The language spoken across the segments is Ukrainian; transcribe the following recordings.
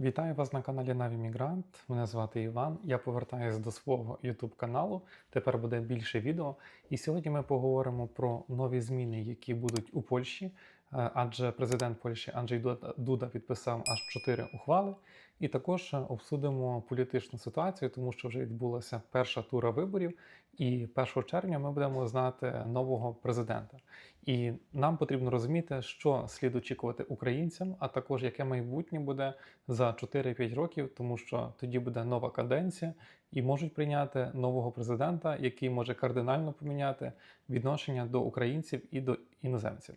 Вітаю вас на каналі Наві Мігрант. Мене звати Іван. Я повертаюся до свого YouTube каналу. Тепер буде більше відео. І сьогодні ми поговоримо про нові зміни, які будуть у Польщі. Е, Адже президент Польщі Анджей Дуда- підписав аж чотири ухвали. І також обсудимо політичну ситуацію, тому що вже відбулася перша тура виборів, і 1 червня ми будемо знати нового президента. І нам потрібно розуміти, що слід очікувати українцям, а також яке майбутнє буде за 4-5 років, тому що тоді буде нова каденція, і можуть прийняти нового президента, який може кардинально поміняти відношення до українців і до іноземців.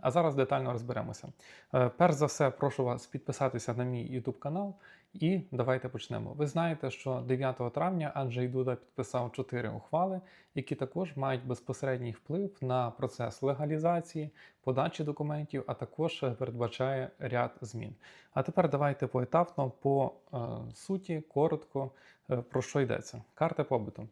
А зараз детально розберемося. Е, Перш за все, прошу вас підписатися на мій YouTube канал. І давайте почнемо. Ви знаєте, що 9 травня Анджей Дуда підписав чотири ухвали, які також мають безпосередній вплив на процес легалізації, подачі документів, а також передбачає ряд змін. А тепер давайте поетапно по е, суті, коротко е, про що йдеться. Карта побуту.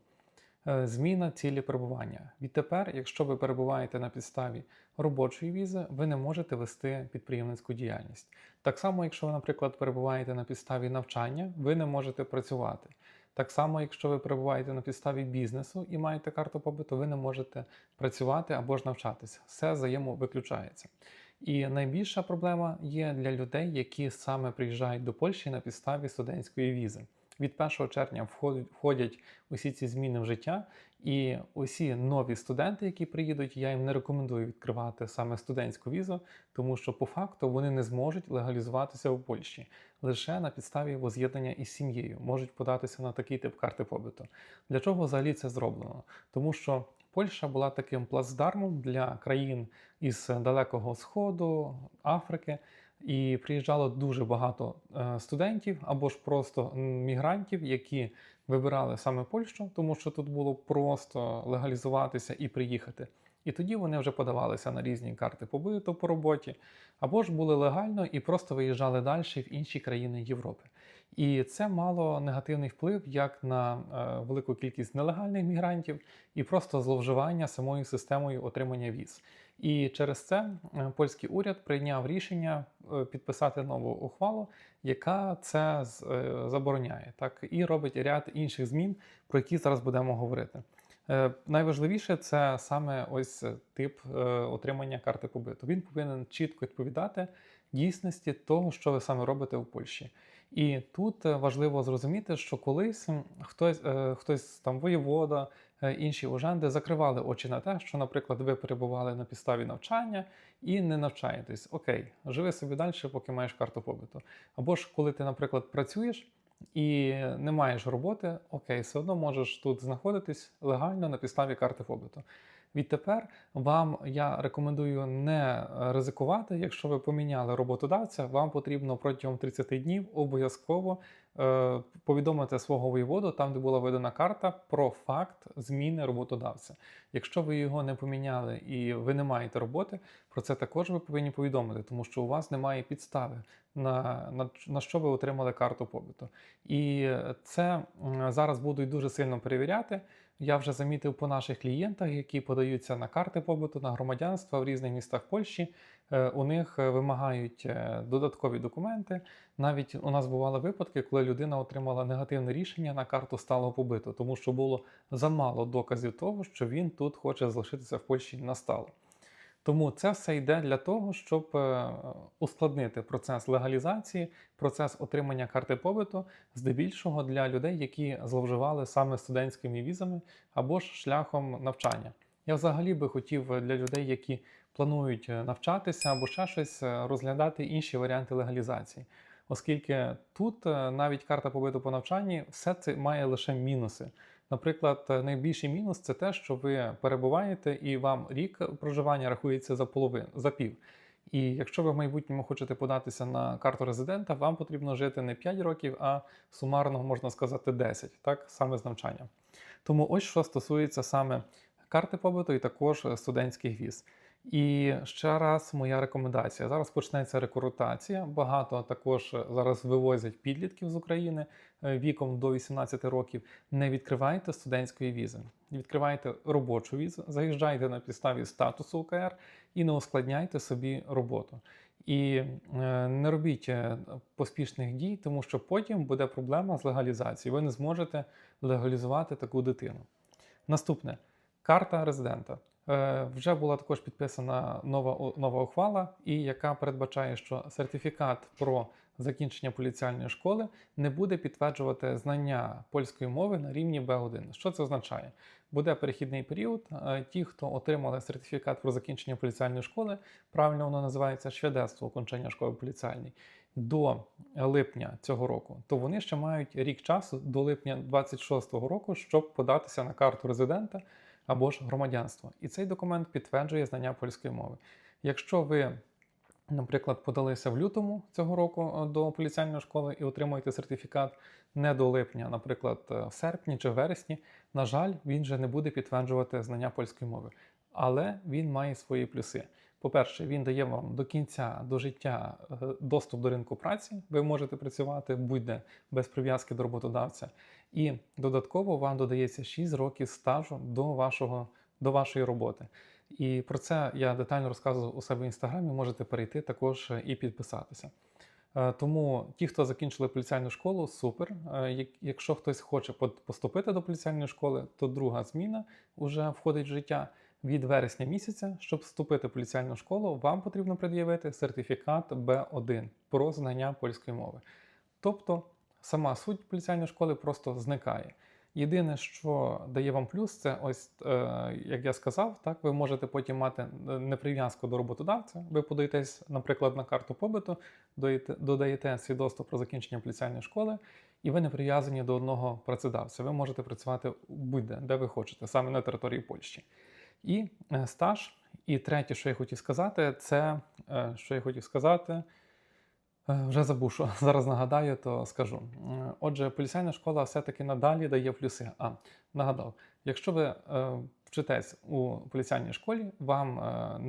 Е, Зміна цілі перебування. Відтепер, якщо ви перебуваєте на підставі робочої візи, ви не можете вести підприємницьку діяльність. Так само, якщо ви, наприклад, перебуваєте на підставі навчання, ви не можете працювати. Так само, якщо ви перебуваєте на підставі бізнесу і маєте карту побиту, ви не можете працювати або ж навчатися. Все взаємовиключається. І найбільша проблема є для людей, які саме приїжджають до Польщі на підставі студентської візи. Від 1 червня входять- усі ці зміни в життя, і усі нові студенти, які приїдуть, я їм не рекомендую відкривати саме студентську візу, тому що по факту вони не зможуть легалізуватися в Польщі лише на підставі воз'єднання із сім'єю, можуть податися на такий тип карти побиту. Для чого взагалі це зроблено? Тому що Польща була таким плацдармом для країн із Далекого Сходу, Африки. І приїжджало дуже багато е, студентів або ж просто мігрантів, які вибирали саме Польщу, тому що тут було просто легалізуватися і приїхати. І тоді вони вже подавалися на різні карти побиту по роботі, або ж були легально і просто виїжджали далі в інші країни Європи. І це мало негативний вплив як на е, велику кількість нелегальних мігрантів і просто зловживання самою системою отримання віз. І через це е, польський уряд прийняв рішення е, підписати нову ухвалу, яка це забороняє, так і робить ряд інших змін, про які зараз будемо говорити. Найважливіше це саме ось тип отримання карти побиту. Він повинен чітко відповідати дійсності того, що ви саме робите в Польщі. І тут е, важливо зрозуміти, що колись хтось, е, хтось там воєвода, е, інші уженди закривали очі на те, що, наприклад, ви перебували на підставі навчання і не навчаєтесь. Окей, живи собі далі, поки маєш карту побиту. Або ж коли ти, наприклад, працюєш і не маєш роботи, окей, все одно можеш тут знаходитись легально на підставі карти побиту. Відтепер вам я рекомендую не ризикувати. Якщо ви поміняли роботодавця, вам потрібно протягом 30 днів обов'язково е, повідомити свого воєводу, там де була видана карта, про факт зміни роботодавця. Якщо ви його не поміняли і ви не маєте роботи, про це також ви повинні повідомити, тому що у вас немає підстави на, на, на що ви отримали карту побиту. І це зараз будуть дуже сильно перевіряти. Я вже замітив по наших клієнтах, які подаються на карти побуту, на громадянство в різних містах Польщі. Е, У них е, вимагають е, додаткові документи. Навіть у нас бували випадки, коли людина отримала негативне рішення на карту сталого побиту, тому що було замало доказів того, що він тут хоче залишитися в Польщі на стало. Тому це все йде для того, щоб е, ускладнити процес легалізації, процес отримання карти побиту, здебільшого для людей, які зловживали саме студентськими візами або ж шляхом навчання. Я взагалі би хотів для людей, які планують е, навчатися або ще щось, е, розглядати інші варіанти легалізації. Оскільки тут е, навіть карта побиту по навчанні, все це має лише мінуси. Наприклад, е, найбільший мінус це те, що ви перебуваєте і вам рік проживання рахується за половину за пів. І якщо ви в майбутньому хочете податися на карту резидента, вам потрібно жити не 5 років, а сумарно можна сказати 10, так саме з навчанням. Тому ось що стосується саме карти побиту і також е, студентських віз. І ще раз моя рекомендація. Зараз почнеться рекрутація. Багато також зараз вивозять підлітків з України е, віком до 18 років. Не відкривайте студентської візи. Відкривайте робочу візу, заїжджайте на підставі статусу УКР і не ускладняйте собі роботу. І е, не робіть е, поспішних дій, тому що потім буде проблема з легалізацією. Ви не зможете легалізувати таку дитину. Наступне карта резидента. Е, Вже була також підписана нова, нова ухвала, і яка передбачає, що сертифікат про закінчення поліціальної школи не буде підтверджувати знання польської мови на рівні Б1. Що це означає? Буде перехідний період. Е, Ті, хто отримали сертифікат про закінчення поліціальної школи, правильно воно називається шведецтво окончання школи поліціальної, до липня цього року, то вони ще мають рік часу до липня 26-го року, щоб податися на карту резидента або ж громадянство. І цей документ підтверджує знання польської мови. Якщо ви, наприклад, подалися в лютому цього року е, до поліціальної школи і отримуєте сертифікат не до липня, наприклад, е, в серпні чи вересні, на жаль, він вже не буде підтверджувати знання польської мови. Але він має свої плюси. По-перше, він дає вам до кінця до життя е, доступ до ринку праці. Ви можете працювати будь-де без прив'язки до роботодавця. І додатково вам додається 6 років стажу до, вашого, до вашої роботи. І про це я детально розказував у себе в інстаграмі. Можете перейти також е, і підписатися. Е, Тому ті, хто закінчили поліцейну школу, супер. Якщо хтось хоче поступити до поліцейної школи, то друга зміна вже входить в життя. Від вересня місяця, щоб вступити в поліцейну школу, вам потрібно пред'явити сертифікат Б1 про знання польської мови. Тобто сама суть поліцейної школи просто зникає. Єдине, що дає вам плюс, це ось, е, як я сказав, так ви можете потім мати е, неприв'язку до роботодавця. Ви подаєтесь, наприклад, на карту побиту, додаєте, свідоцтво про закінчення поліцейної школи, і ви не прив'язані до одного працедавця. Ви можете працювати будь-де, де ви хочете, саме на території Польщі. І е, стаж. І третє, що я хотів сказати, це е, що я хотів сказати. Е, Вже забув, що зараз нагадаю, то скажу. Отже, поліцейна школа все-таки надалі дає плюси. А нагадав, якщо ви вчитесь у поліцейній школі, вам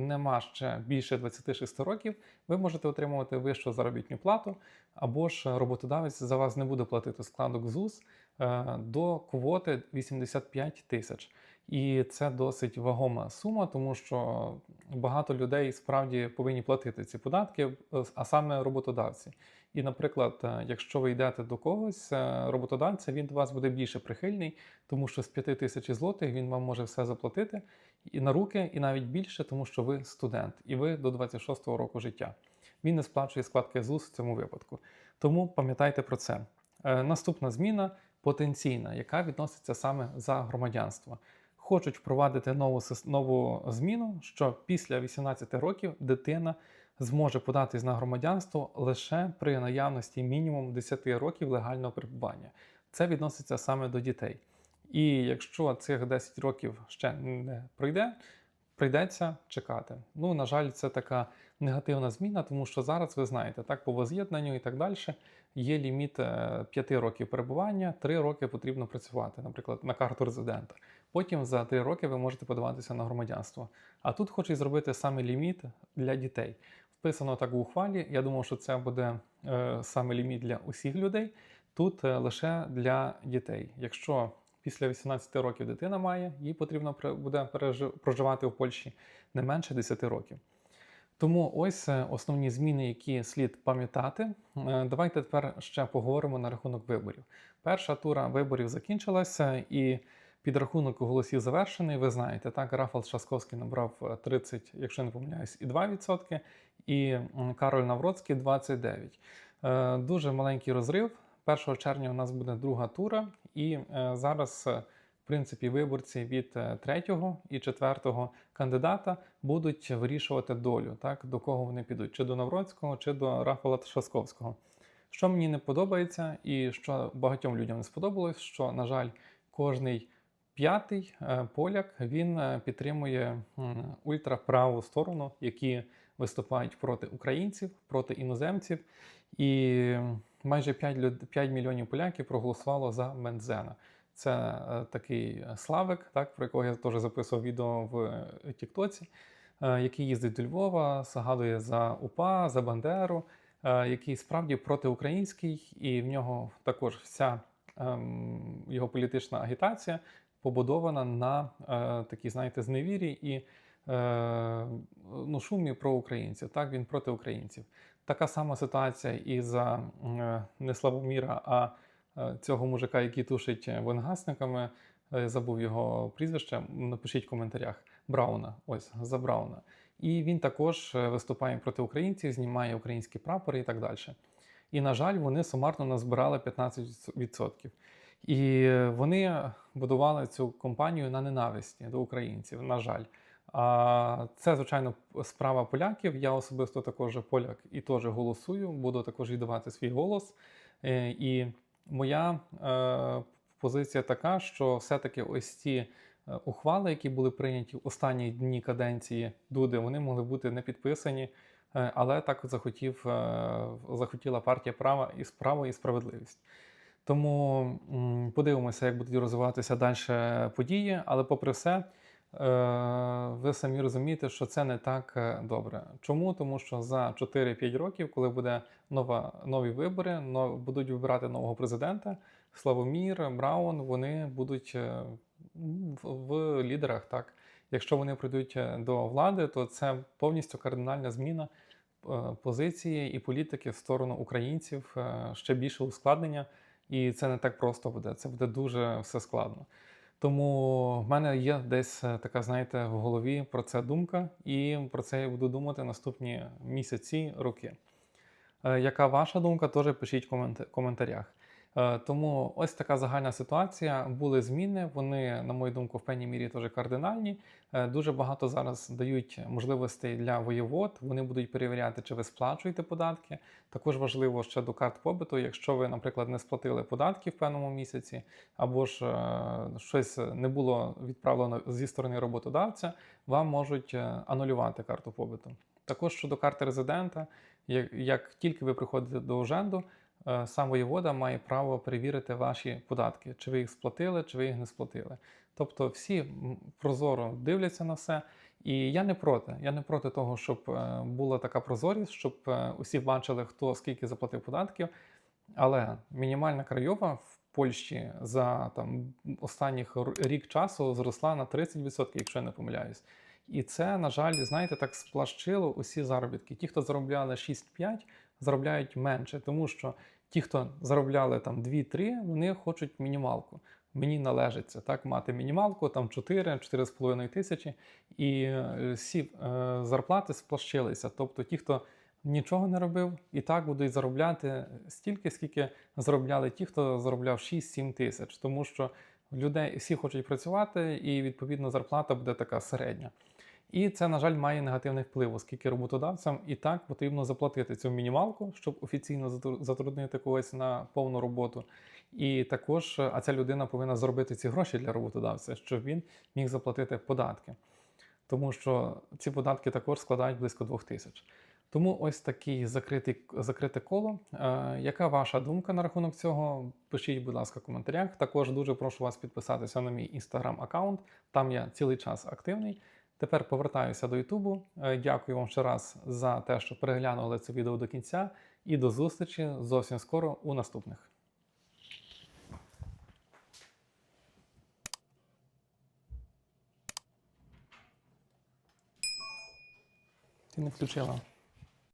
нема ще більше 26 років, ви можете отримувати вищу заробітну плату, або ж роботодавець за вас не буде платити складок ЗУС до квоти 85 тисяч. І це досить вагома сума, тому що багато людей справді повинні платити ці податки, е, а саме роботодавці. І, наприклад, е, якщо ви йдете до когось, е, роботодавця, він до вас буде більше прихильний, тому що з 5 тисяч злотих він вам може все заплатити і на руки, і навіть більше, тому що ви студент, і ви до 26-го року життя. Він не сплачує складки ЗУС в цьому випадку. Тому пам'ятайте про це. Наступна зміна потенційна, яка відноситься саме за громадянство. Хочуть впровадити нову, нову зміну, що після 18 років дитина зможе податись на громадянство лише при наявності мінімум 10 років легального перебування. Це відноситься саме до дітей. І якщо цих 10 років ще не пройде, прийдеться чекати. Ну, на жаль, це така негативна зміна, тому що зараз ви знаєте, так по воз'єднанню і так далі є ліміт 5 років перебування, 3 роки потрібно працювати, наприклад, на карту резидента. Потім за 3 роки ви можете подаватися на громадянство. А тут хочуть зробити саме ліміт для дітей. Вписано так в ухвалі. Я думав, що це буде е, саме ліміт для усіх людей. Тут е, лише для дітей. Якщо після 18 років дитина має, їй потрібно буде проживати в Польщі не менше 10 років. Тому ось е, основні зміни, які слід пам'ятати. Е, Давайте тепер ще поговоримо на рахунок виборів. Перша тура виборів закінчилася, і підрахунок голосів завершений. Ви знаєте, так Рафал Шасковський набрав е, 30, якщо не помиляюсь, і 2%, і Кароль Навроцький 29%. Е, Дуже маленький розрив. 1 червня у нас буде друга тура, і е, зараз, е, в принципі, виборці від е, третього і четвертого кандидата будуть вирішувати долю, так, до кого вони підуть, чи до Навроцького, чи до Рафала Шасковського. Що мені не подобається, і що багатьом людям не сподобалось, що, на жаль, кожний п'ятий поляк він підтримує ультраправу сторону, які виступають проти українців, проти іноземців. І майже 5, люд... 5 мільйонів поляків проголосувало за Мензена. Це е, такий Славик, так, про якого я теж записував відео в е, Тіктоці, е, який їздить до Львова, згадує за УПА, за Бандеру, е, який справді протиукраїнський, і в нього також вся ем, його політична агітація побудована на е, такій, знаєте, зневірі і е, ну, шумі про українців. Так, він проти українців. Така сама ситуація і за е, не Славоміра, а е, цього мужика, який тушить вогнегасниками. Е, Забув його прізвище. Напишіть в коментарях. Брауна. Ось за Брауна. І він також е, виступає проти українців, знімає українські прапори і так далі. І, на жаль, вони сумарно назбирали 15%. І вони будували цю компанію на ненависті до українців, на жаль. А це, звичайно, справа поляків. Я особисто також поляк і теж голосую, буду також віддавати свій голос. Е, І моя е, позиція така, що все-таки ось ці е, ухвали, які були прийняті в останні дні каденції Дуди, вони могли бути не підписані. Але так захотів, захотіла партія права і справа і справедливість. Тому подивимося, як будуть розвиватися далі події. Але, попри все, ви самі розумієте, що це не так е, добре. Чому? Тому що за 4-5 років, коли буде нова, нові вибори, но, будуть вибирати нового президента, Славомір, Браун, вони будуть е, в, в лідерах. Так, якщо вони прийдуть е, до влади, то це повністю кардинальна зміна е, позиції і політики в сторону українців, е, ще більше ускладнення. І це не так просто буде. Це буде дуже все складно. Тому в мене є десь е, така, знаєте, в голові про це думка, і про це я буду думати наступні місяці, роки. Е, Яка ваша думка, теж пишіть в коментарях. Е, Тому ось така загальна ситуація. Були зміни. Вони, на мою думку, в певній мірі теж кардинальні. Е, Дуже багато зараз дають можливостей для воєвод. Вони будуть перевіряти, чи ви сплачуєте податки. Також важливо ще до карт побиту. Якщо ви, наприклад, не сплатили податки в певному місяці, або ж е, щось не було відправлено зі сторони роботодавця, вам можуть анулювати карту побиту. Також щодо карти резидента, як, тільки ви приходите до уженду, е, сам воєвода має право перевірити ваші податки, чи ви їх сплатили, чи ви їх не сплатили. Тобто всі прозоро дивляться на все. І я не проти. Я не проти того, щоб е, була така прозорість, щоб е, усі бачили, хто скільки заплатив податків. Але мінімальна краєва в Польщі за там останніх рік часу зросла на 30%, якщо я не помиляюсь. І це, на жаль, знаєте, так сплащило усі заробітки. Ті, хто заробляли 6-5, заробляють менше, тому що ті, хто заробляли там 2-3, вони хочуть мінімалку. Мені належиться так мати мінімалку, там 4-4,5 тисячі, і е, всі е, зарплати сплощилися. Тобто ті, хто нічого не робив, і так будуть заробляти стільки, скільки заробляли ті, хто заробляв 6-7 тисяч, тому що людей всі хочуть працювати, і відповідно зарплата буде така середня. І це, на жаль, має негативний вплив, оскільки роботодавцям і так потрібно заплатити цю мінімалку, щоб офіційно затру- затруднити когось на повну роботу. І також, а ця людина повинна заробити ці гроші для роботодавця, щоб він міг заплатити податки. Тому що ці податки також складають близько 2 тисяч. Тому ось такий закрите коло. Е, яка ваша думка на рахунок цього? Пишіть, будь ласка, в коментарях. Також дуже прошу вас підписатися на мій інстаграм-аккаунт. Там я цілий час активний. Тепер повертаюся до Ютубу. Е, Дякую вам ще раз за те, що переглянули це відео до кінця. І до зустрічі зовсім скоро у наступних. Ти не включила.